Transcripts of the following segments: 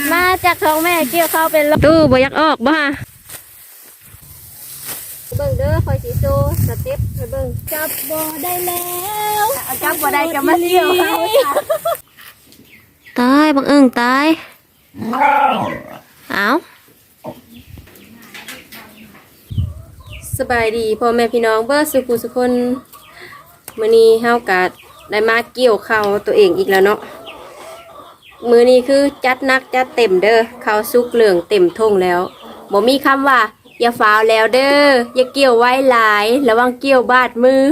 ดมาจากท้องแม่เกี่ยวเข้าเป็นตู้บ่อยากออกบ่ฮะเบิ่งเด้อคอยสีโซสเต็ปให้เบิ่งจับบ่ได้แล้วเอาจับบ่ได้ก็มาเกี่ยวเข้าตายบังเอิงตายเอาสบายดีพ่อแม่พี่น้องเบิร์สุขุสุคนมื้อนี้เฮากะได้มาเกี่ยวข้าวตัวเองอีกแล้วเนาะ มือนี้คือจัดนักจัดเต็มเด้อข้าวซุกเหลืองเต็มทงแล้วบ่มีคำว่า อย่าฟาวแล้วเด้ออย่าเกี่ยวไว้หลาย ระวังเกี่ยวบาดมือ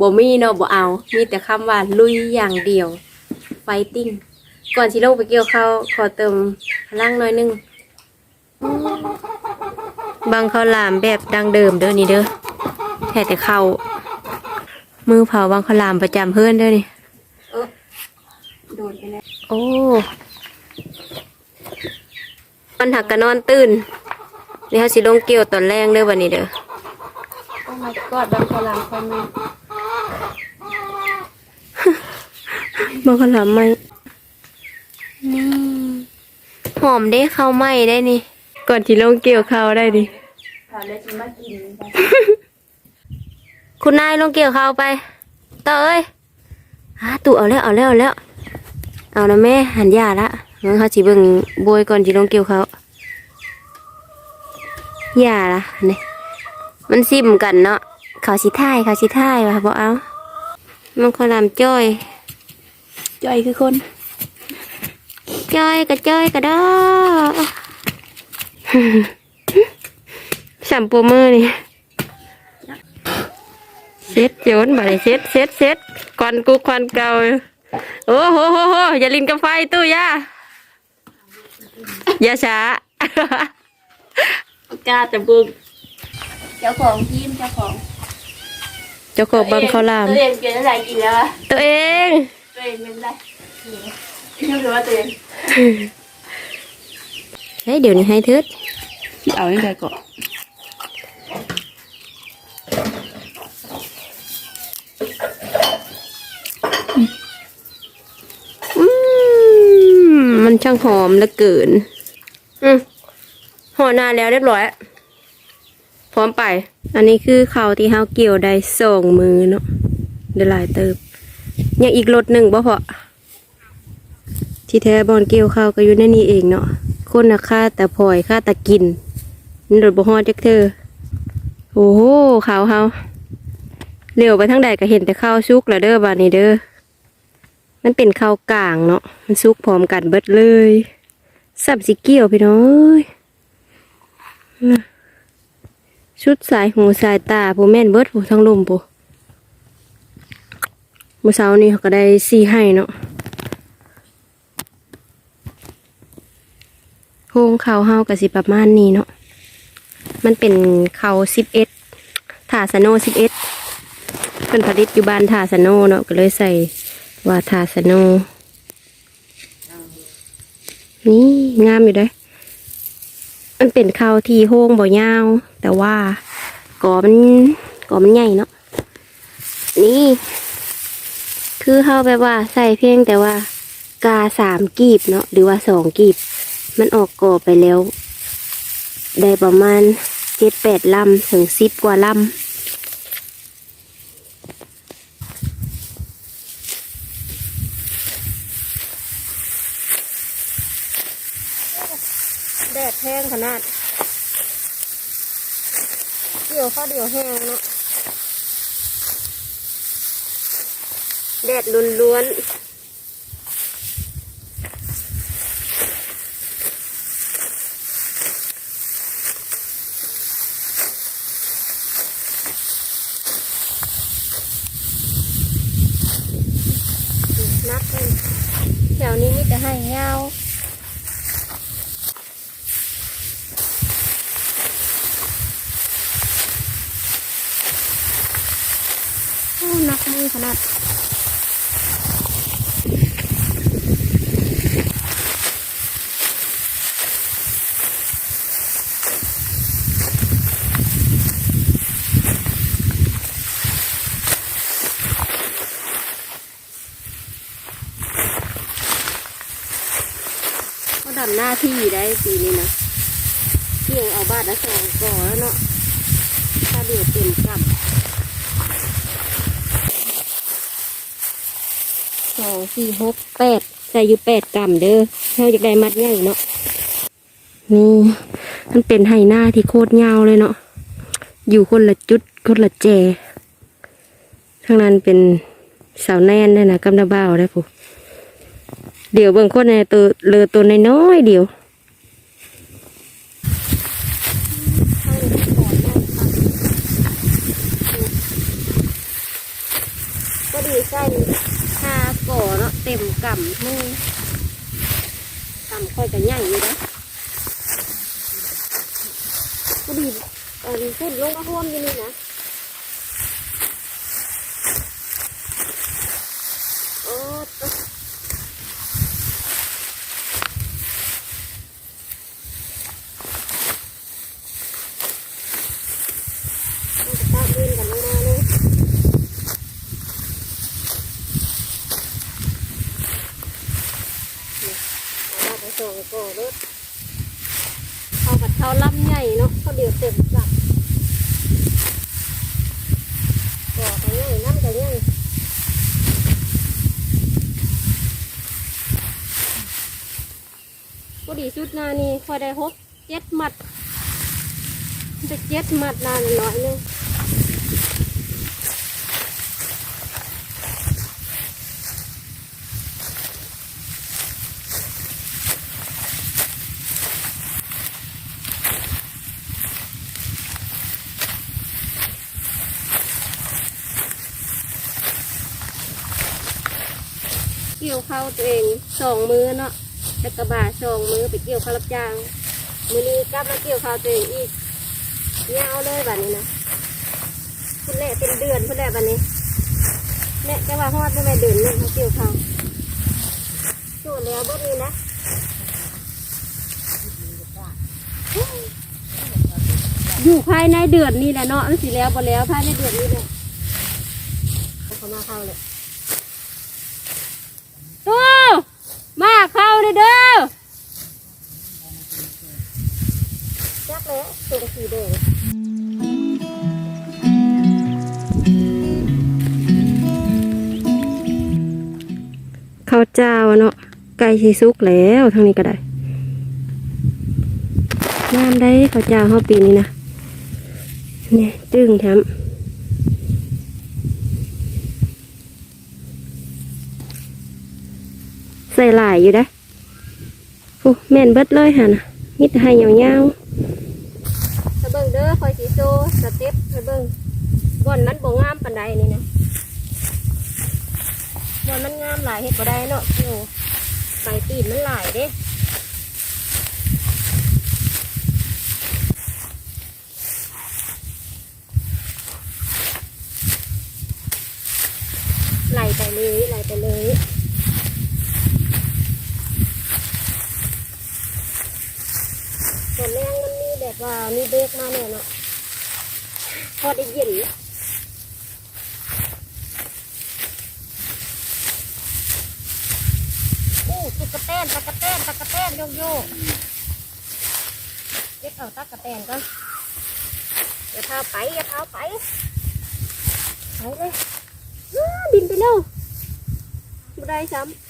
บ่มีเนาะบ่เอา มีแต่คำว่าลุยอย่างเดียว ไฟติ้งก่อนสิลงไปเกี่ยวข้าวขอเติมพลังหน่อยนึงบางข้าวหลามแบบดังเดิมเด้อนี่เด้อแค่แต่ข้าวมือเผาบางข้าวหลามประจำเพื่อนเด้อนี่โดนไปแล้ว โอ้มันหักกะนอนตื่นนี่เขาสิลงเกี่ยวตอนแรงเด้อวันนี้เด้อโอ้ my god บางพลังคอมเมนต์มันก็ลำไหมนี่หอมได้ข้าวไหมได้นี่ ก่อนที่ลงเกี่ยวข้าวได้ดิข่าวเลยจิมากินไปคุณนายลงเกี่ยวข้าวไปต่อเอ้ยฮะตู่เอาแล้วเอาแล้วเอาแล้ว เอานะแม่หันยาละงั้นเขาสิเบิ่งบวยก่อนที่ลงเกี่ยวข้าวยาละนี่มันซิมกันเนาะเขาสิท่ายเขาสิท่ายว่ะบอกเอามันคนลำจ้อยจ่อยคือคนจ้อยกะจ้อยกะดอสัมปูมือนี่เช็ดโยนมาเลยเช็ดเช็ดเช็ดควันกูควันเก่า โอ้โหโหโหอย่าลินกับไฟตู้ย่าอย่าช้ากล้าจะบึงเจ้าของทีมเจ้าของเจ้าของบังเขาวหลามตัวเองเกินอะไรกินแล้วอะตัวเองตัวเองเป็นไรนี่รู้ว่าตัวเองเฮ้ยเดี๋ยวนี้ให้เทิดที่เอายังไงก่อน อืมมัน ช่างหอมเหลือเกิน อืมห่อหน้าแล้วเรียบร้อย พร้อมไป อันนี้คือข้าวที่เฮาเกี่ยวได้สองมือเนาะเดี๋ยวหลายเติบยังอีกรถหนึ่งบ่พอที่แท้บอนเกี่ยวข้าวก็อยู่ในนี้เองเนาะคนนะค่าแต่พลอยค่าแต่กินนี่รถบ่ฮอดจักเธอโอ้โหข้าวเฮาเร็วไปทั้งใดก็เห็นแต่ข้าวซุกแล้วเด้อบานนี้เด้อ มันเป็นข้าวกลางเนาะ มันซุกพร้อมกันเบิดเลยสับสิเกี่ยวพี่น้องเอ้ยน่ะชุดสายหูสายตาผู้แม่นเบิดผู้ทั้งลมผู้เมื่อเช้านี้เขาก็ได้สี่ให้เนาะโฮงเขาวเฮากับสิประมาณนี้เนาะ มันเป็นเขาสิบเอ็ดถาสโนสิบเอ็ดเป็นผลิตอยู่บ้านถาสโนเนาะก็เลยใส่ วาทาสโนนี่งามอยู่ด้วยมันเป็นข้าวที่โฮงบ่ยาว แต่ว่ากอมันกอมันใหญ่เนาะนี่ คือเขาแบบว่าใส่เพียงแต่ว่ากาสามกีบเนาะหรือว่าสองกีบ มันออกกอไปแล้ว ได้ประมาณเจ็ดแปดลำถึงสิบกว่าลำ ดดแห้งขนาด เดี๋ยวข้าเดี๋ยวแห้งเนาะแดดล้วนๆนักเลยแถวนี้มีแต่ให้เงา โอ้หนักมือขนาดเขาดำ หน้าที่ได้ปีนี้นะเกี่ยวเอาบ้านละสองก่อแล้วเนาะถ้าเดี๋ยวเต็มกับสองสี่หกแปดใส่อยู่แปดกรัมเด้อเราจะได้มัดใหญ่เนาะนี่มันเป็นไหหน้าที่โคตรยาวเลยเนาะอยู่คนละจุดคนละแจข้างนั้นเป็นสาวแน่นได้นะกำนาบ่าได้ผู้ เดี๋ยวเบิ่งคนในตัวเลือตัวน้อยๆเดียวก็ดีใส่ห้าก่อเนาะเต็มกำมือกำค่อยกันใหญ่อยู่นะก็ดีอันขึ้นลงมาท่วมอยู่นี่นะโอ้ตะ ตาบินกันลงมาเลยเอาไปส่งก่อรถเอากับเขาลำใหญ่เนาะเขาเดียวเต็มจับก่อกันใหญ่น้ำกันใหญ่ก็ดีสุด นานี่พอได้หกเจ็ดมัดจะเจ็ดมัดนานหน่อยนึงเกี่ยวเข้าตัวเองสองมือเนาะ แต่กระบะสองมือไปเกี่ยวข้าวรับจ้าง มือนี้กลับมาเกี่ยวข้าวตัวเองอีกยเอาเลยแบบนี้นะคุณแหละเป็นเดือนคุณแหละแบบนี้แม่จะว่าฮอดได้ไหมเดือนนึงเขาเกี่ยวเขาวสู้แล้วบ่มีนะอยู่ภายในเดือนนี้แหละเนาะมันสิแล้วบ่แล้วภายในเดือนนี้เลยเอาเขามาเข้าเลยตู้มา เข้าเลยเด้อจักเลยตัวสีแดงข้าวเจ้าเนาะไก่สีสุกแล้วทางนี้ก็ได้งามได้ข้าวเจ้าเขาปีนี้นะเนี่ยจึงแถมใส่หลายอยู่ได้โอ้แม่นเบิดเลยฮะนะมิดให้ยาวๆถ้าเบิงเด้อคอยสีโซสเต็ปถ้าเบิงบ่อนมันบ่งามปานใดนี่นะบ่อนมันงามหลายเห็ดบ่ได้เนาะโอ้ใบตีนมันหลายเด้ไหลไปเลยไหลไปเลยส่วนแรงมันมีแบบ ว่ามีเบรกมาเนี่ยเนาะพอได้เย็นอู้ตะกะแตนตะกะแตนตะกะแตนโยกโยกเก็บเอาตะกะแตนก่อนอย่าเท้าไปอย่าเท้าไปไปเลยบินไปเร็วบ่ได้ซ้ำ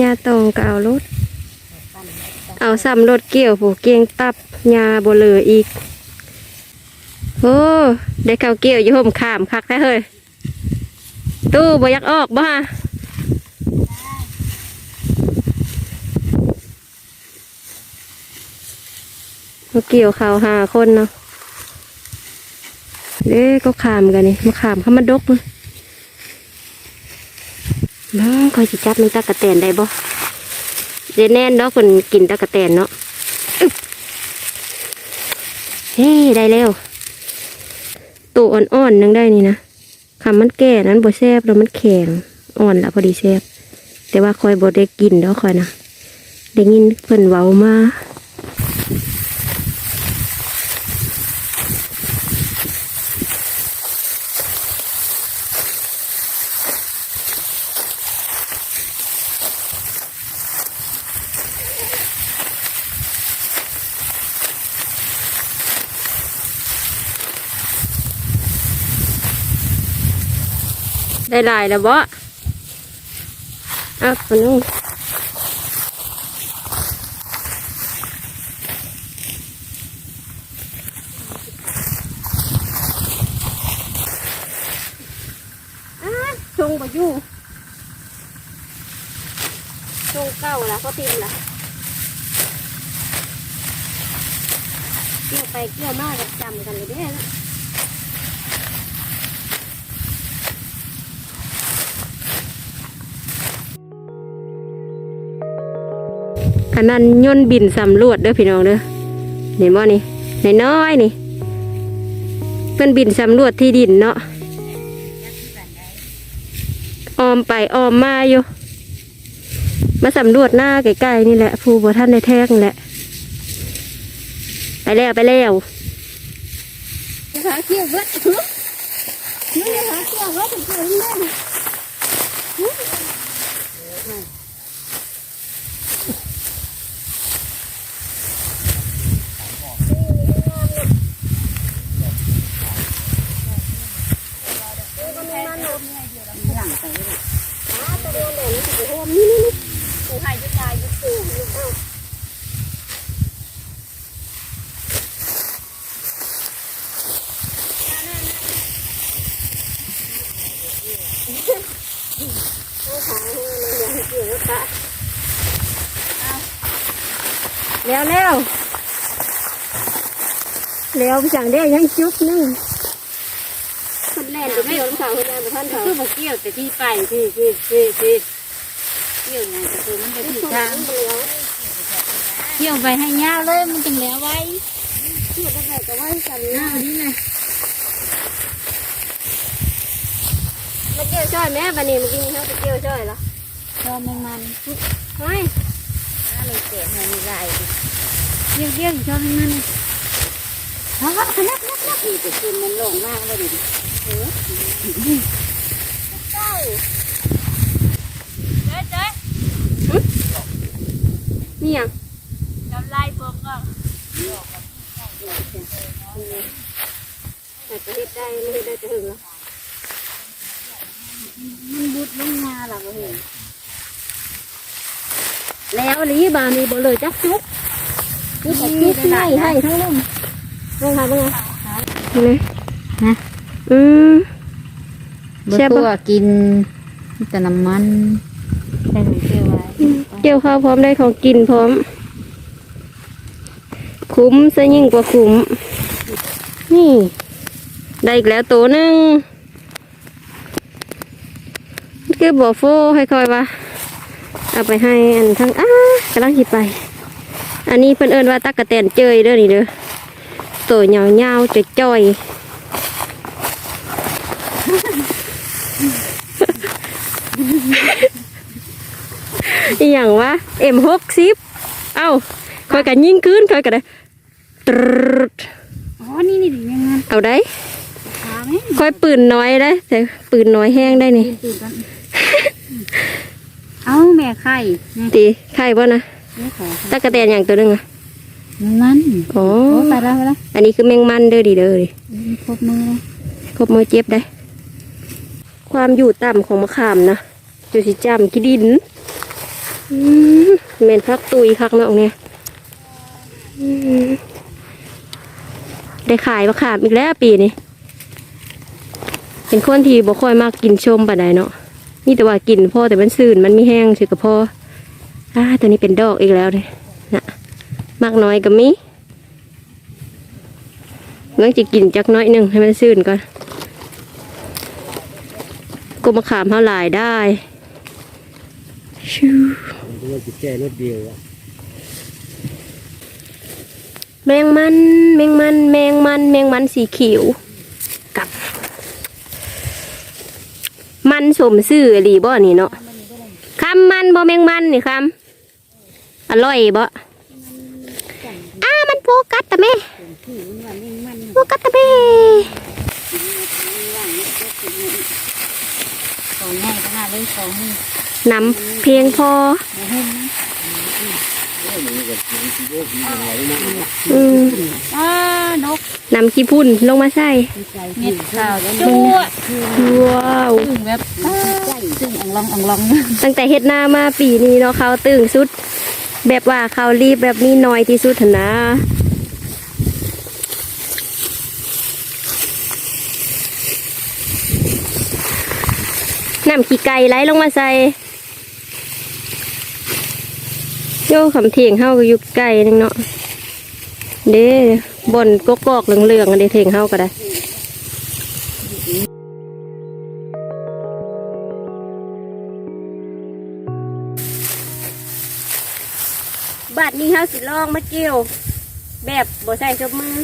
ยาตองก็เอารถ เอาซ้ำรถเกี่ยวผูกเกียงตับยาบ่เหลืออีก โอ้ได้ข้าวเกี่ยวอยู่ห่มขามคักแท้เฮ้ย ตู้บ่อยักออกบ่ฮะมาเกี่ยวข้าวหาคนเนาะเด้ก็ขามกันนี่มาขามเขามาดกมั้ง น้องคอยสิจับมันตะกะแตนได้บ่เดยวแน่นเนาะคนกินตะกะแตนเนาะเฮ้ได้แล้วตัวอ่อนๆนึงได้นี่นะคำมันแก่นั้นบ่แซบแล้วมันแข็งอ่อนละพอดีแซบแต่ว่าคอยบ่ได้กินเด้อคอยนะได้ยินเพิ่นเว้ามา ได้หลายแล้วบ่อะคนนู้นอะชงบ่อยู่ชงเก้าละเขาตีนละเกี่ยวไปเกี่ยวมากกับจำกันเลยเด้นะ อันนั้นย่นบินสำรวจเด้อพี่น้องเด้อเห็นบ่นี่น้อยนี่เพิ่นบินสำรวจที่ดินเนาะออมไปออมมาอยู่ มาสำรวจหน้าใกล้ๆนี่แหละผู้บ่ท่านในแท้งแหละ ไปแล้วไปแล้วหาเที่ยวเบิดนี่หาเที่ยวเบิดถึงถึงแแล้วไปสั่งได้ยังจุกนึงคนแน่นไปเที่ยวน้ำขาวคนแน่นไปท่านเขาคือบอกเกี่ยวแต่ที่ไปที่ที่ที่ที่เกี่ยวไงแต่คือมันจะที่ทางเกี่ยวไปให้ยาวเลยมันจึงแล้วไว้เที่ยวตั้งแต่ก็ว่าสั่งหน้านี้เลยมาเกี่ยวช่อยแม่บันนี้เมื่อกี้เขาไปเกี่ยวช่อยเหรอชอบมันมันไม่อะไรเกิดมันมีลายเกี่ยวเกี่ยวชอบมันมัน ฮะนับนับนับนี่แต่คืนมันลงมากเลยดิเจ้าเจ๊เจ๊นี่ยังทำลายผมก็แต่จะเฮ็ดได้ไม่เฮ็ดได้จะถึงเหรอมันบุดลงมาหลังเห็นแล้วลีบามีบ่เลยจักจุกนี่แต่จุกที่ให้ให้ทั้งลุ่ม ลงหาบ้างไงนี่นะนะอืมบ่แซ่บตัวปะกินแต่น้ำมันใส่ถุงเกลือไว้เกี่ยวข้าวพร้อมได้ของกินพร้อม คุ้มซะยิ่งกว่าคุ้ม นี่ ได้อีกแล้วตัวหนึ่งคือบ่อโฟให้คอยว่าเอาไปให้อันทั้งอ้ากำลังหิไป อันนี้เพิ่นเอิ้นว่าตักกะแตนเจยเด้อนี่เด้อ ตัวเหยาวๆจ่อยๆอีหยังวะเอ็มหกสิบเอ้าคอยกันยิ่งขึ้นคอยกันได้ตรึดอ๋อนี่นี่ดิยังไงเอาได้ถามไหมคอยปืนน้อยได้แต่ปืนน้อยแห้งได้นี่ตื่นกันเอาแม่ไข่นี่ตีไข่บ่นะนี่ขอตักกะแตนอย่างตัวหนึงอะ มันอ๋อโอ้ไปแล้วไปแล้วอันนี้คือแมงมันเด้อดีเด้อดิครบมือเลยครบมือเจ็บได้ ความอยู่ต่ำของมะขามนะจุสิจำขี้ดินอืมเมนพักตุยคักเนาะเนี่ยอืมได้ขายมะขามอีกแล้วปีนี้เป็นคนที่บ่ค่อยมากกินชมปานใดเนาะนี่แต่ว่ากินพ่อแต่มันซื่นมันไม่แห้งสิกับพ่ออ่าตัวนี้เป็นดอกอีกแล้วเลยนะ มากน้อยก็มีเมื่อจะกินจักน้อยหนึ่งให้มันซื่นก่อนก็มะขามเท่าหลายได้ชิวผมว่าจะแก้รถเดียวอะแมงมันแมงมันแมงมันแมงมันสีเขียวกับ มันสมซื่อหลีบ่นี่เนาะคำมันบ่แมงมันนี่คำอร่อยบ่อ้ามันโฟ กัสแต่แม่โฟกัสแต่แม่ของง่ายขนาดเลยของนี่นำเพียงพอไม่เห็นนะอืมอ้านกนำขี้พุ่นลงมาใส่เม็ดข้าวจั่วว้าวถึงแวแบบซึ่งอังลองอังลองตั้งแต่เฮ็ดนามาปีนี้เนาะเขาตึงสุด แบบว่าเขารีบแบบนี้น้อยที่สุดหั้นนะ น้ำขี้ไก่ไหลลงมาใส่โย่คำเถียงเฮาก็อยู่ไก่นึงเนาะเด้บนกกอกเหลืองๆอันเด้เถียงเฮาก็ได้บาทนี้เฮาสิลองมาเกี่ยว แบบบ่ใส่ชบมือ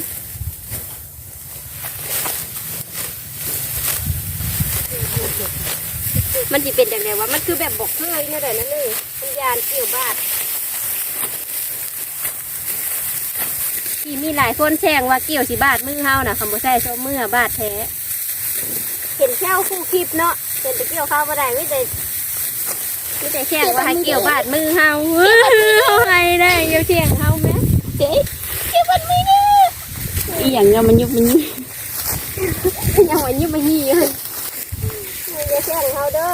มันสิเป็นอย่างไรวะมันคือแบบบอกเคยนี่แหละนั่นเลยมันยานเกี่ยวบาทที่มีหลายคนแซงว่าเกี่ยวสิบาทมือเฮานะคำบ่ใส่ชบมือบาทแท้เห็นแค่คู่คลิปเนาะเห็นไปเกี่ยวข้าวบ่ได้ไม่ได้ไม่ได้แข่งว่าให้เกี่ยวบาทมือเฮาเฮ้ยเฮาให้ได้เกี่ยวเที่ยงเฮาไหมเจ๊เกี่ยวบาทมือเด้ออีหยังเนาะมันยุบมันยุบยังวันนี้มาหี่เลยไม่ได้ แข่งเฮาเด้อ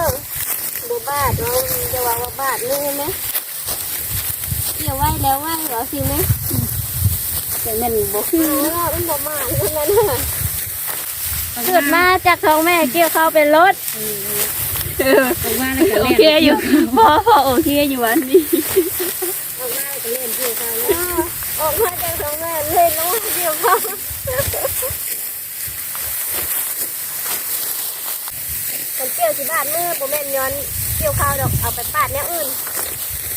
บ่บาทเราจะวางว่าบาทนึงไหมเกี่ยวไว้แล้วไว้เหรอสิไหมแต่แม่นบ่คือว่ามันบ่มาเท่านั้นน่ะเกิดมาจากท้องแม่เกี่ยวข้าวเป็นรถตรงว่าแล้วก็โอเล่นเคอยู่พอพอโอเคอยู่วันนี้ออกมาก็เล่นเกี่ยวข้าวแล้วออกมาจากท้องแม่เล่นแล้วเกี่ยวข้า เกี่ยวสิบาทมือโบแม่นย้อนเกี่ยวข้าวดอกเอาไปปาดแนวอื่น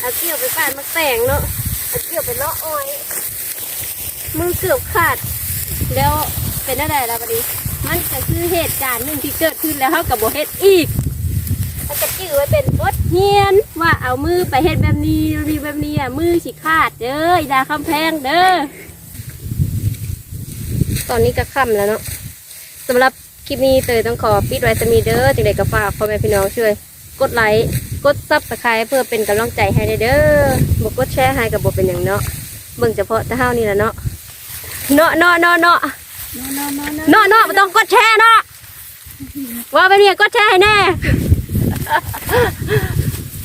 เอาเกี่ยวไปปาดมะแต่งเนาะเอาเกี่ยวไปเลาะอ้อยมือเกือบขาด แล้วเป็นอะไรล่ะพอดีมันก็คือเหตุการณ์หนึ่งที่เกิดขึ้นแล้วเขากับโบเฮ็ดอีกมันจะจื้อไว้เป็นบทเรียนว่าเอามือไปเฮ็ดแบบนี้รีแบบนี้อะมือสิขาดเด้อดาคำแพงเด้อตอนนี้ก็ค่ำแล้วเนาะสำหรับ คลิปนี้เตยต้องขอปิดไว้สมีเด้อจังใดก็ฝากพ่อแม่พี่น้องช่วย กดไลค์กดซับสไครต์เพื่อเป็นกำลังใจให้เด้อบอกกดแชร์ให้กับบ่เป็นอย่างเนาะเบิ่งเฉพาะแต่เฮานี่แหละเนาะเนาะเนาะเนาะเนาะเนาะเนาะไม่ต้องกดแชร์เนาะว่าไปเนี่ยกดแชร์ให้แน่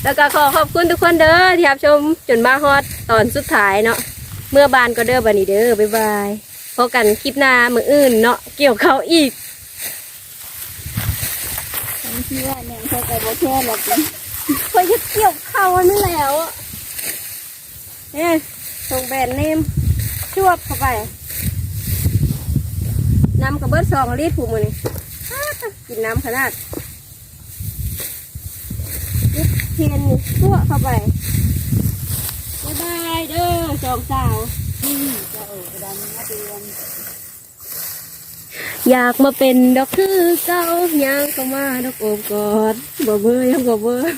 แล้วก็ขอขอบคุณทุกคนเด้อที่รับชมจนมาฮอดตอนสุดท้ายเนาะเมื่อบานก็เด้อบันนี้เด้อบ๊ายบายพบกันคลิปหน้ามืออื่นเนาะเกี่ยวเขาอีก ที่ว่าเนี่ยเขาไปบ่แช่หรอกคอยจะเกี่ยวเข้าอันนั่นแล้วเนี่ยส่งแบรนด์เนมชวบเข้าไปน้ำกระเบิดสองลิตรผูมือนี่กินน้ำขนาดเทียนชั่วเข้าไปบ๊ายบายเด้อสองสาวจะเออดันมาเตือน อยากมาเป็นดอกคือเก้าย่างก็มาดอกโอบกอดบ่เบยยังบ่เบย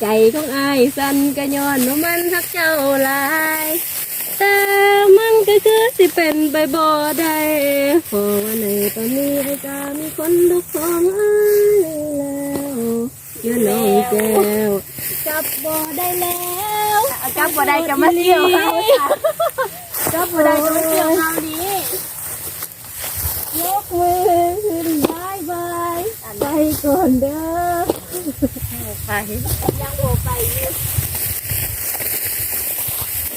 ใจของอายสั่นกะย้อนว่ามันทักเจ้าหลายแต่มันก็คือสิเป็นไปบ่ได้เพราะว่าในตอนนี้ไอ้กามีคนทุกของอายแล้วยืนน้องแก้วจับบ่ได้แล้วจับบ่ได้ก็มาเกี่ยวเขาจับบ่ได้ก็มาเกี่ยวเขา ดียกมือขึ้นบายบายไปก่อนเด้อ ไป ยังโบไปอยู่